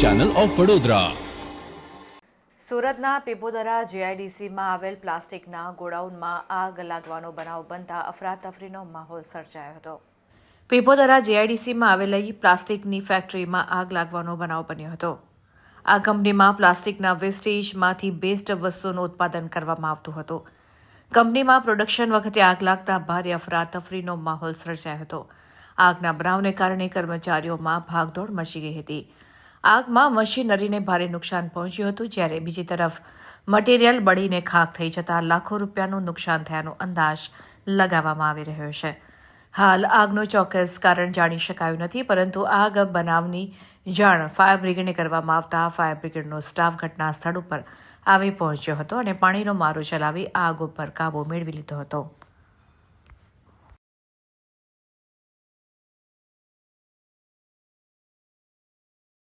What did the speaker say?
Channel of Vadodara સુરતના પીપોદરા જીઆઈડીસીમાં આવેલ પ્લાસ્ટિકના ગોડાઉનમાં આગ લાગવાનો બનાવ બનતા અફરાતફરીનો માહોલ સર્જાયો હતો. પીપોદરા જીઆઈડીસીમાં આવેલી પ્લાસ્ટિકની ફેક્ટરીમાં આગ લાગવાનો બનાવ બન્યો હતો. આ કંપનીમાં પ્લાસ્ટિકના વેસ્ટેજમાંથી બેસ્ટ વસ્તુનું ઉત્પાદન કરવામાં આવતું હતું. કંપનીમાં પ્રોડક્શન વખતે આગ લાગતા ભારે અફરાતફરીનો માહોલ સર્જાયો હતો. આગના બનાવને કારણે કર્મચારીઓમાં ભાગદોડ મચી ગઈ હતી. આગમાં મશીનરીને ભારે નુકસાન પહોંચ્યું હતું, જ્યારે બીજી તરફ મટીરીયલ બળીને ખાક થઈ જતાં લાખો રૂપિયાનું નુકસાન થયાનો અંદાજ લગાવવામાં આવી રહ્યો છે. હાલ આગનું ચોક્કસ કારણ જાણી શકાયું નથી, પરંતુ આગ બનાવની જાણ ફાયર બ્રિગેડને કરવામાં આવતા ફાયર બ્રિગેડનો સ્ટાફ ઘટના સ્થળ ઉપર આવી પહોંચ્યો હતો અને પાણીનો મારો ચલાવી આગ ઉપર કાબૂ મેળવી લીધો હતો.